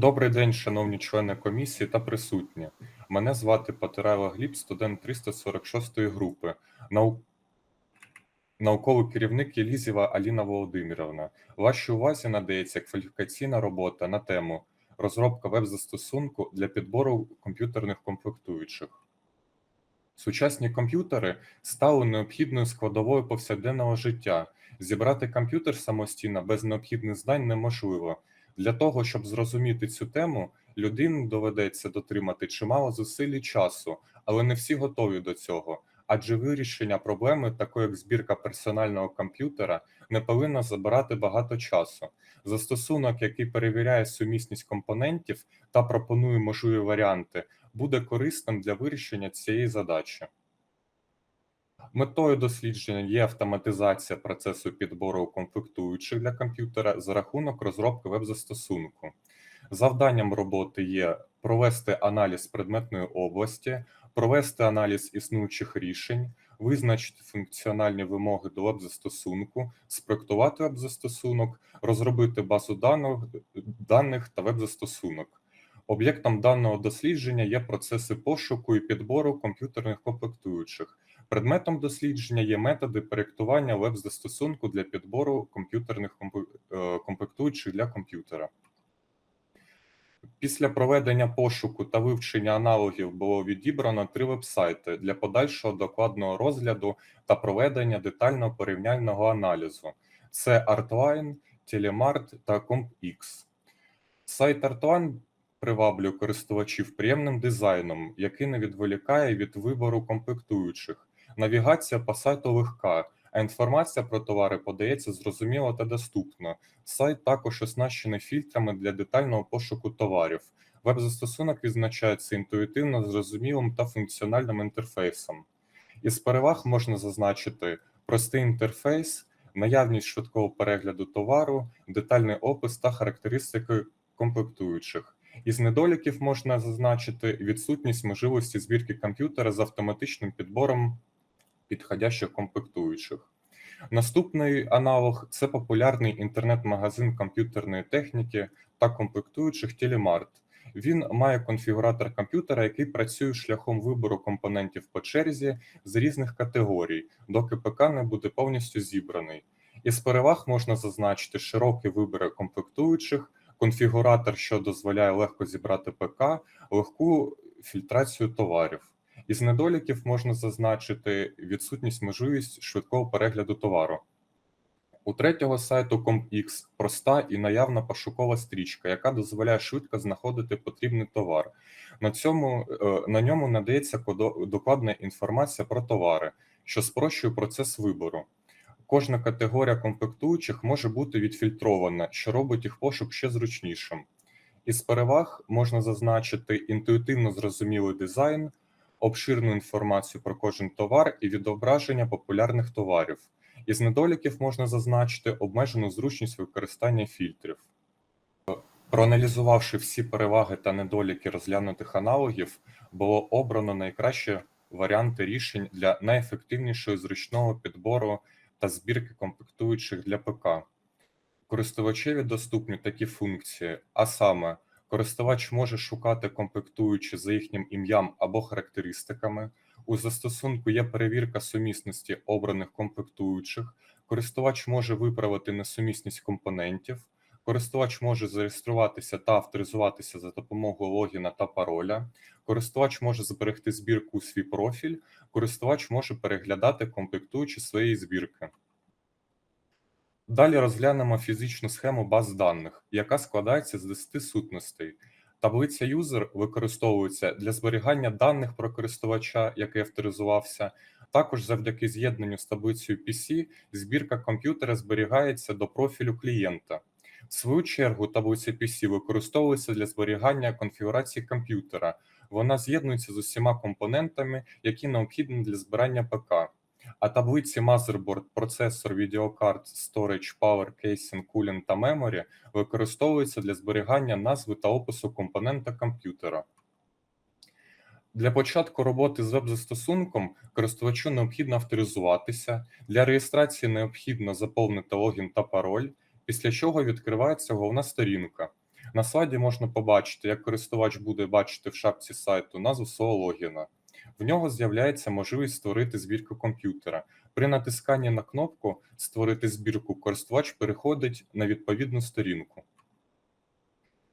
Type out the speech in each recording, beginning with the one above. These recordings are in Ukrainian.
Добрий день, шановні члени комісії та присутні. Мене звати Потирайло Гліб, студент 346 групи, нау... науковий керівник Єлізєва Аліна Володимирівна. Вашій увазі надається кваліфікаційна робота на тему розробка веб-застосунку для підбору комп'ютерних комплектуючих. Сучасні комп'ютери стали необхідною складовою повсякденного життя. Зібрати комп'ютер самостійно без необхідних знань неможливо. Для того, щоб зрозуміти цю тему, людині доведеться дотримати чимало зусиль і часу, але не всі готові до цього. Адже вирішення проблеми, такої як збірка персонального комп'ютера, не повинно забирати багато часу. Застосунок, який перевіряє сумісність компонентів та пропонує можливі варіанти, буде корисним для вирішення цієї задачі. Метою дослідження є автоматизація процесу підбору комплектуючих для комп'ютера за рахунок розробки веб-застосунку. Завданням роботи є провести аналіз предметної області, провести аналіз існуючих рішень, визначити функціональні вимоги до веб-застосунку, спроектувати веб-застосунок, розробити базу даних, та веб-застосунок. Об'єктом даного дослідження є процеси пошуку і підбору комп'ютерних комплектуючих. Предметом дослідження є методи проєктування веб-застосунку для підбору комп'ютерних е, комплектуючих для комп'ютера. Після проведення пошуку та вивчення аналогів було відібрано три вебсайти для подальшого докладного розгляду та проведення детального порівняльного аналізу. Це Artline, Telemart та CompX. Сайт Artline приваблює користувачів приємним дизайном, який не відволікає від вибору комплектуючих. Навігація по сайту легка, а інформація про товари подається зрозуміло та доступно. Сайт також оснащений фільтрами для детального пошуку товарів. Веб-застосунок відзначається інтуїтивно зрозумілим та функціональним інтерфейсом. Із переваг можна зазначити простий інтерфейс, наявність швидкого перегляду товару, детальний опис та характеристики комплектуючих. Із недоліків можна зазначити відсутність можливості збірки комп'ютера з автоматичним підбором підходящих комплектуючих. Наступний аналог це популярний інтернет-магазин комп'ютерної техніки та комплектуючих Telemart. Він має конфігуратор комп'ютера, який працює шляхом вибору компонентів по черзі з різних категорій, доки ПК не буде повністю зібраний. Із переваг можна зазначити широкий вибір комплектуючих, конфігуратор, що дозволяє легко зібрати ПК, легку фільтрацію товарів. Із недоліків можна зазначити відсутність можливість швидкого перегляду товару. У третього сайту ComX проста і наявна пошукова стрічка, яка дозволяє швидко знаходити потрібний товар. На, цьому, е, на ньому надається докладна інформація про товари, що спрощує процес вибору. Кожна категорія комплектуючих може бути відфільтрована, що робить їх пошук ще зручнішим. Із переваг можна зазначити інтуїтивно зрозумілий дизайн, обширну інформацію про кожен товар і відображення популярних товарів. Із недоліків можна зазначити обмежену зручність використання фільтрів. Проаналізувавши всі переваги та недоліки розглянутих аналогів, було обрано найкращі варіанти рішень для найефективнішого зручного підбору та збірки комплектуючих для ПК. Користувачеві доступні такі функції, а саме Користувач може шукати комплектуючі за їхнім ім'ям або характеристиками. У застосунку є перевірка сумісності обраних комплектуючих. Користувач може виправити несумісність компонентів. Користувач може зареєструватися та авторизуватися за допомогою логіна та пароля. Користувач може зберегти збірку у свій профіль. Користувач може переглядати комплектуючі своєї збірки. Далі розглянемо фізичну схему баз даних, яка складається з 10 сутностей. Таблиця юзер використовується для зберігання даних про користувача, який авторизувався. Також завдяки з'єднанню з таблицею PC збірка комп'ютера зберігається до профілю клієнта. В свою чергу, таблиця PC використовується для зберігання конфігурації комп'ютера. Вона з'єднується з усіма компонентами, які необхідні для збирання ПК. А таблиці Motherboard, процесор, відеокарт, Storage, Power, Casing, Cooling та Memory використовуються для зберігання назви та опису компонента комп'ютера. Для початку роботи з веб-застосунком користувачу необхідно авторизуватися. Для реєстрації необхідно заповнити логін та пароль, після чого відкривається головна сторінка. На слайді можна побачити, як користувач буде бачити в шапці сайту назву свого логіна. В нього з'являється можливість створити збірку комп'ютера. При натисканні на кнопку Створити збірку користувач переходить на відповідну сторінку.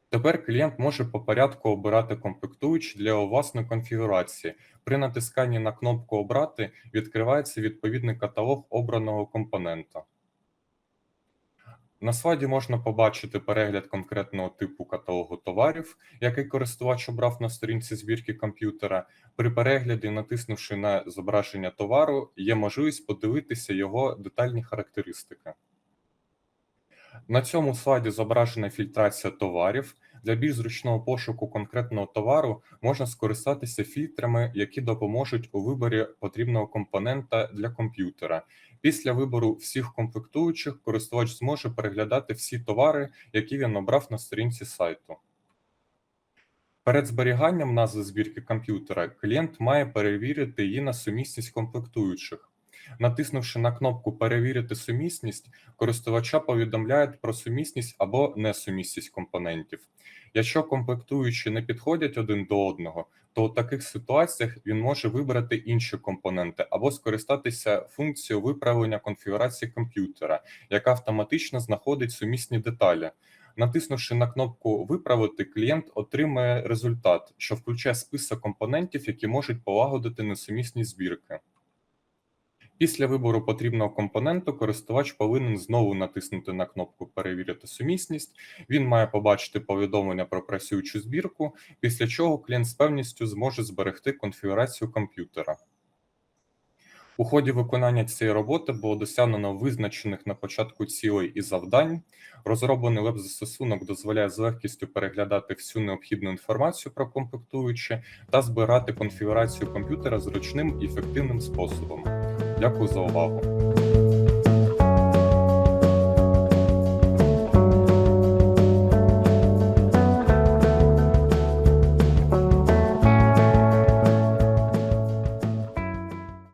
Тепер клієнт може по порядку обирати комплектуючі для власної конфігурації. При натисканні на кнопку Обрати відкривається відповідний каталог обраного компонента. На слайді можна побачити перегляд конкретного типу каталогу товарів, який користувач обрав на сторінці збірки комп'ютера. При перегляді, натиснувши на зображення товару, є можливість подивитися його детальні характеристики. На цьому слайді зображена фільтрація товарів. Для більш зручного пошуку конкретного товару можна скористатися фільтрами, які допоможуть у виборі потрібного компонента для комп'ютера. Після вибору всіх комплектуючих користувач зможе переглядати всі товари, які він обрав на сторінці сайту. Перед зберіганням назви збірки комп'ютера клієнт має перевірити її на сумісність комплектуючих. Натиснувши на кнопку Перевірити сумісність, користувача повідомляють про сумісність або несумісність компонентів. Якщо комплектуючі не підходять один до одного, то у таких ситуаціях він може вибрати інші компоненти або скористатися функцією виправлення конфігурації комп'ютера, яка автоматично знаходить сумісні деталі. Натиснувши на кнопку Виправити, клієнт отримає результат, що включає список компонентів, які можуть полагодити несумісні збірки. Після вибору потрібного компоненту користувач повинен знову натиснути на кнопку Перевірити сумісність. Він має побачити повідомлення про працюючу збірку, після чого клієнт з певністю зможе зберегти конфігурацію комп'ютера. У ході виконання цієї роботи було досягнено визначених на початку цілей і завдань. Розроблений веб-застосунок дозволяє з легкістю переглядати всю необхідну інформацію про комплектуючі та збирати конфігурацію комп'ютера зручним і ефективним способом. Дякую за увагу.